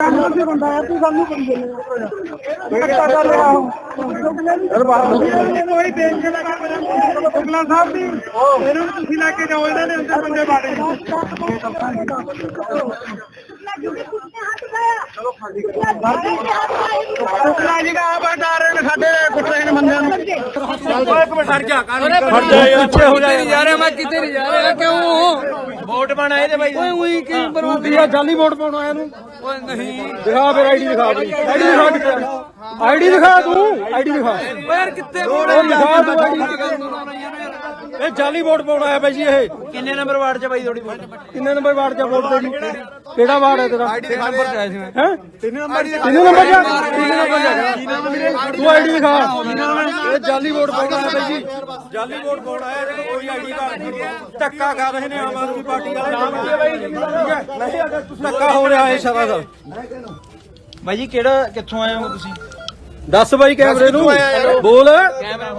ਬੰਦਾ ਤੂੰ ਸਾਨੂੰ ਕਰੀ ਜੰਨੇ ਕੱਟਾ ਕਰ। ਰਿਹਾ ਉਹ ਹੀ ਦੇਖ ਕੇ ਲੱਗਾ ਮੇਰਾ ਬੁਗਲਾ ਸਾਹਿਬ ਦੀ ਇਹਨਾਂ ਨੂੰ ਤੁਸੀਂ ਲੈ ਕੇ ਜਾਓ ਇਹਨਾਂ ਨੇ ਅੰਦਰ ਬੰਦੇ ਬਾੜੇ ਜੀ ਦਾ ਨੇ ਸਾਡੇ ਕੁੱਟੇ ਨੇ ਬੰਦਿਆਂ ਨੂੰ ਪਿੱਛੇ ਹੋ ਜਾ ਯਾਰ ਮੈਂ ਕਿਤੇ ਨਹੀਂ ਜਾ ਰਿਹਾ ਕਿਉਂ ਵੋਟ ਪਾਣਾ ਇਹਦੇ ਬਾਈ ਓਏ ਉਹੀ ਕੀ ਬਰੂਦੀ ਆ ਜਾਲੀ ਵੋਟ ਪਾਉਣਾ ਇਹਨੂੰ ਓਏ ਨਹੀਂ। ਦਿਖਾ ਫਿਰ ਆਈਡੀ ਦਿਖਾ ਆਪਣੀ ਆਈਡੀ ਦਿਖਾ ਕਿੱਥੇ ਆਈਡੀ ਦਿਖਾ ਤੂੰ। ਆਈਡੀ ਦਿਖਾ। ਓਏ ਯਾਰ ਕਿੱਥੇ ਵੋਟ ਉਹ ਦਿਖਾ ਤੂੰ ID ਇਹ ਜਾਲੀ ਵੋਟ ਪਾਉਣਾ ਹੈ ਬਾਈ ਜੀ ਇਹ। ਕਿੰਨੇ ਨੰਬਰ ਵਾਰਡ ਚ ਬਾਈ ਤੁਹਾਡੀ ਵੋਟ? ਕਿੰਨੇ ਨੰਬਰ ਵਾਰਡ 'ਚ ਵੋਟ ਤੇਰੀ? ਕਿਹੜਾ? ਵਾਰਡ ਹੈ ਤੇਰਾ? ਆਈਡੀ ਨੰਬਰ ਚ ਆਇਆ ਸੀ ਮੈਂ? ਹੈ ਤਿੰਨ ਨੰਬਰ ਤਿੰਨ ਨੰਬਰ ਜਾ ਤਿੰਨ ਨੰਬਰ ਜਾ ਤੂੰ ਆਈਡੀ ਦਿਖਾ। ਇਹ ਜਾਲੀ ਵੋਟ ਪਾਉਣਾ ਹੈ ਬਾਈ ਜੀ। ਜਾਲੀ ਵੋਟ ਪਾਉਣਾ ਇਹਦੇ ਕੋਲ ਕੋਈ ਆਈਡੀ ਕਾਰਡ ਨਹੀਂ ਧੱਕਾ ਕਰ ਰਹੇ ਨੇ ਆਮ ਆਦਮੀ ਪਾਰਟੀ ਵਾਲੇ। ਨਹੀਂ ਅਗਰ ਤੁਸੀਂ ਧੱਕਾ ਹੋ ਰਿਹਾ ਹੈ ਸਰਾਸਰ ਬਾਈ ਜੀ ਕਿਹੜਾ ਕਿੱਥੋਂ ਆਏ ਹੋ ਤੁਸੀਂ? ਦੱਸ ਬਾਈ ਕੈਮਰੇ ਨੂੰ। ਬੋਲ। ਕੈਮਰਾ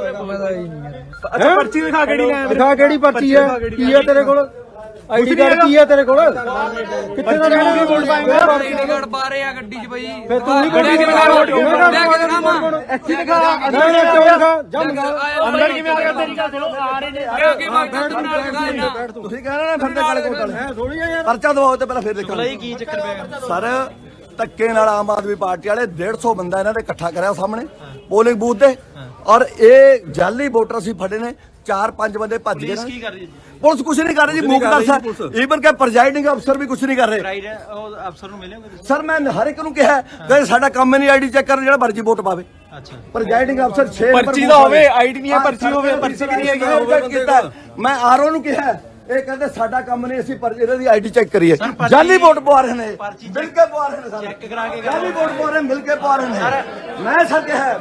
ਅੱਛਾ ਪਰਚੀ ਦਿਖਾ ਕਿਹੜੀ ਲੈ ਦਿਖਾ ਕਿਹੜੀ ਪਰਚੀ ਹੈ? ਕੀ ਹੈ ਤੇਰੇ ਕੋਲ? ਆਈਡੀ ਕਾਰਡ ਕੀ ਹੈ ਤੇਰੇ ਕੋਲ? ਕਿੱਥੇ ਦਾ ਰਹਿਣਾ ਵੋਟ ਪਾਏਗਾ ਆਈਡੀ ਕਾਰਡ ਬਾਰੇ ਆ ਗੱਡੀ ਚ ਬਾਈ ਫੇ ਤੂੰ ਹੀ ਗੱਡੀ ਵੋਟ ਕਿਵੇਂ ਲੈ ਕੇ ਦਿਖਾਵਾਂ ਦਿਖਾ ਨਹੀਂ ਨਹੀਂ ਜਾ ਅੰਦਰ ਕਿਵੇਂ ਆ ਗਿਆ ਤੇਰੀ ਗੱਲ ਸੁਣੋ ਆ ਰਹੇ ਨੇ। ਕਿ ਮੈਂ ਗੱਡੀ ਨਾਲ ਦਿਖਾਣਾ ਤੁਸੀਂ ਕਹਿਣਾ ਨਾ ਫਿਰਦੇ ਕਾਲੇ ਕੋਟ ਵਾਲੇ। ਹੈ ਥੋੜੀ ਆ ਯਾਰ। ਪਰਚਾ ਦਵਾਓ ਤੇ ਪਹਿਲਾਂ ਫਿਰ ਦੇਖੋ। ਬਈ ਕੀ ਚੱਕਰ ਪੈ ਗਿਆ ਸਰ ਧੱਕੇ ਨਾਲ ਆਮ ਆਦਮੀ ਪਾਰਟੀ ਵਾਲੇ 150 ਬੰਦਾ ਇਹਨਾਂ ਦੇ ਇਕੱਠਾ ਕਰਿਆ ਸਾਹਮਣੇ। ਪੋਲਿੰਗ ਬੂਥ ਦੇ। ਔਰ ਇਹ ਜਾਲੀ ਵੋਟਰ ਅਸੀਂ ਫੜੇ ਨੇ ਚਾਰ ਪੰਜ ਬੰਦੇ ਭੱਜ ਗਏ ਪੁਲਿਸ ਨੇ। ਕੀ ਕਰ ਰਹੀ ਹੈ ਜੀ? ਪੁਲਿਸ ਕੁਝ ਨਹੀਂ ਕਰ ਰਹੀ ਜੀ ਮੂਕ ਦੱਸ ਈਵਨ ਕਿ ਪ੍ਰੈਜ਼ਾਈਡਿੰਗ ਅਫਸਰ ਵੀ ਕੁਝ ਨਹੀਂ ਕਰ ਰਹੇ। ਰਾਈਡ ਉਹ ਅਫਸਰ ਨੂੰ ਮਿਲਿਓਗੇ ਤੁਸੀਂ? ਸਰ ਮੈਂ ਹਰ ਇੱਕ ਨੂੰ ਕਿਹਾ ਕਿ ਸਾਡਾ ਕੰਮ ਹੀ ਨਹੀਂ ਆਈਡੀ ਚੈੱਕ ਕਰਨ ਜਿਹੜਾ ਮਰਜ਼ੀ ਵੋਟ ਪਾਵੇ। ਅੱਛਾ। ਪ੍ਰੈਜ਼ਾਈਡਿੰਗ ਅਫਸਰ 6 ਪਰਚੀ ਤਾਂ ਹੋਵੇ, ID ਨਹੀਂ ਹੈ, ਪਰਚੀ ਹੋਵੇ, ਪਰਚੀ ਵੀ ਨਹੀਂ ਹੈਗੀ। ਮੈਂ ਆਰਓ ਨੂੰ ਕਿਹਾ ਇਹ ਕਹਿੰਦੇ ਸਾਡਾ ਕੰਮ ਨਹੀਂ ਅਸੀਂ ਪਰ ਇਹਨਾਂ ਦੀ ਆਈਡੀ ਚੈੱਕ ਕਰੀਏ। ਜਾਲੀ ਵੋਟ ਪਵਾ ਰਹੇ ਨੇ। ਮਿਲ ਕੇ ਪਵਾ ਰਹੇ ਨੇ ਚੈੱਕ ਕਰਾ ਕੇ ਜਾਲੀ ਵੋਟ ਪਵਾ ਰਹੇ ਮਿਲ ਕੇ ਪਵਾ ਰਹੇ ਨੇ। ਮੈਂ ਸਰ ਕਿਹਾ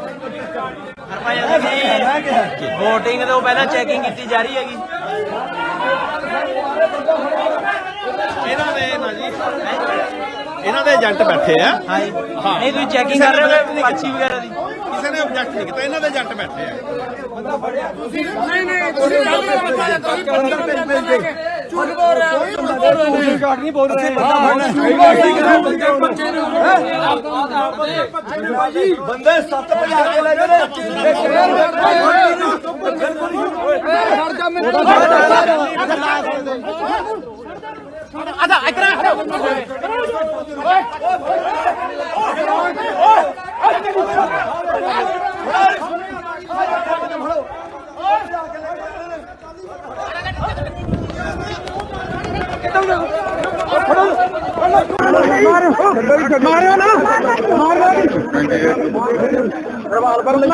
ਹਰਪਾਇਆ ਤੁਸੀਂ VOTING ਤੋਂ ਪਹਿਲਾਂ ਚੈਕਿੰਗ ਕੀਤੀ ਜਾ ਰਹੀ ਹੈਗੀ। ਇਹਨਾਂ ਦੇ ਨਾ ਜੀ ਇਹਨਾਂ ਦੇ ਏਜੰਟ ਬੈਠੇ ਆ। ਹਾਂਜੀ ਨਹੀਂ ਤੁਸੀਂ ਚੈਕਿੰਗ ਕਰ ਰਹੇ ਹੋ ਪਰਚੀ ਵਗੈਰਾ ਦੀ? ਕਿਸੇ ਨੇ ਆਬਜੈਕਟ ਨਹੀਂ ਕੀਤਾ ਇਹਨਾਂ ਦੇ ਏਜੰਟ ਬੈਠੇ ਆ। ਕੋਈ ਕਾਰਡ ਨਹੀਂ ਬੋਲ ਰਹੇ। ਬੰਦੇ 750 ਕੇ ਲੈ ਗਏ ਮਾਰਿਓ ਨਾ ਮਾਰਿਓ ਰਿਵਾਲਵਰ ਲੈ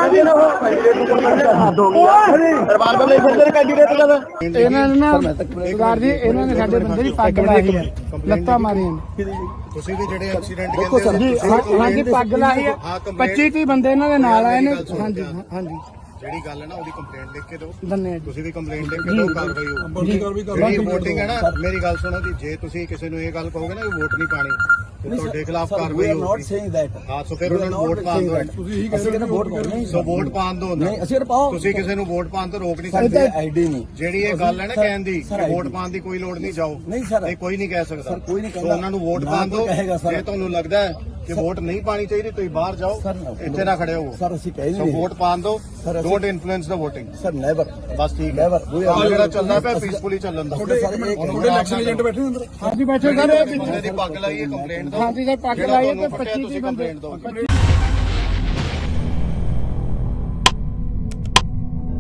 ਕੇ ਨਾ ਹੱਦ ਹੋ ਗਈ ਰਿਵਾਲਵਰ ਲੈ ਨੇ ਕੈਂਡੀਡੇਟ ਦਾ ਇਹਨਾਂ ਨੇ ਨਾ ਸਰਦਾਰ ਜੀ ਇਹਨਾਂ ਨੇ ਸਾਡੇ ਬੰਦੇ ਦੀ ਪੱਗ ਲਾਹੀ ਹੈ ਲੱਤਾਂ ਮਾਰੀਆਂ ਨੇ ਤੁਸੀਂ ਵੀ ਜਿਹੜੇ ਐਕਸੀਡੈਂਟ ਦੇਖੋ ਸਰ ਜੀ ਹਾਂ- ਹਾਂਜੀ ਪੱਗ ਲਾਹੀ ਹੈ 25 30 ਬੰਦੇ ਇਹਨਾਂ ਦੇ ਨਾਲ ਆਏ ਨੇ। ਹਾਂਜੀ ਹਾਂਜੀ। ਜਿਹੜੀ ਗੱਲ ਹੈ ਨਾ ਉਹਦੀ ਕੰਪਲੇਂਟ ਲਿਖ ਕੇ ਦਿਓ। ਜੀ। ਤੁਸੀਂ ਵੀ ਕੰਪਲੇਂਟ ਲਿਖ ਕੇ ਦਿਓ ਕਾਰਵਾਈ ਹੋਊਗੀ ਜਿਹੜੀ VOTING ਹੈ ਨਾ ਮੇਰੀ ਗੱਲ ਸੁਣੋ ਕਿ ਜੇ ਤੁਸੀਂ ਕਿਸੇ ਨੂੰ ਇਹ ਗੱਲ ਕਹੋਗੇ ਨਾ ਕਿ ਵੋਟ ਨਹੀਂ ਪਾਣੀ ਤੇ ਤੁਹਾਡੇ ਖਿਲਾਫ ਵੀ ਕਾਰਵਾਈ ਆਰ ਨਾਟ ਹੋਊਗੀ ਸੇਇੰਗ ਦੈਟ ਹਾਂ ਸੋ ਫਿਰ ਉਹਨਾਂ ਨੂੰ ਵੋਟ ਪਾਉਣ ਦਿਓ। ਅਸੀਂ ਕਹਿੰਦੇ ਵੋਟ ਪਾਓ ਨਹੀਂ ਸੋ ਵੋਟ ਪਾਉਣ ਦਿਓ ਨਹੀਂ ਅਸੀਂ ਤਾਂ ਪਾਓ। ਤੁਸੀਂ ਕਿਸੇ ਨੂੰ ਵੋਟ ਪਾਉਣ ਤੋਂ ਰੋਕ ਨਹੀਂ ਸਾਡੇ ਸਕਦੇ। ਆਈਡੀ ਨਹੀਂ। ਜਿਹੜੀ ਇਹ ਗੱਲ ਹੈ ਨਾ ਕਹਿਣ ਦੀ ਕਿ ਵੋਟ ਪਾਉਣ ਦੀ ਕੋਈ ਲੋੜ ਨਹੀਂ ਜਾਓ। ਨਹੀਂ ਸਰ। ਨਹੀਂ ਕੋਈ ਨਹੀਂ ਕਹਿ ਸਕਦਾ। ਸਰ, ਕੋਈ ਨਹੀਂ ਸੋ ਕਹਿੰਦਾ। ਉਹਨਾਂ ਨੂੰ ਵੋਟ ਨਾ ਪਾਉਣ ਕੋਈ ਦਿਓ। ਕਹੇਗਾ, ਸਰ। ਜੇ ਤੁਹਾਨੂੰ ਲੱਗਦਾ ਹੈ ਕਿ ਵੋਟ ਨਹੀਂ ਪਾਣੀ ਚਾਹੀਦੀ ਤੁਸੀਂ ਬਾਹਰ ਜਾਓ ਇੱਥੇ ਨਾ ਖੜੇ ਹੋਵੋ। ਸਰ ਅਸੀਂ ਕਹਿ ਸੋ ਨਹੀਂ ਵੋਟ ਪਾਉਣ ਦਿਓ don't influence the VOTING sir never ਬਸ ਠੀਕ ਹੈ। ਕੰਮ ਜਿਹੜਾ ਚੱਲਦਾ ਪਿਆ ਪੀਸਫੁਲੀ ਚੱਲਣ ਦਾ। ਤੁਹਾਡੇ ਇਲੈਕਸ਼ਨ ਏਜੰਟ ਬੈਠੇ ਅੰਦਰ ਹਾਂਜੀ ਬੈਠੇ ਸਰ ਬੰਦੇ ਦੀ ਪੱਗ ਲਾਈ ਹੈ ਕੰਪਲੇਂਟ ਦਿਓ। ਹਾਂਜੀ ਸਰ ਪੱਗ ਜਿਹੜਾ ਲਾਈ ਹੈ ਤੁਹਾਨੂੰ ਤੇ ਫੜਿਆ 25 ਤੁਸੀਂ ਬੰਦੇ। ਕੰਪਲੇਂਟ ਦਿਓ।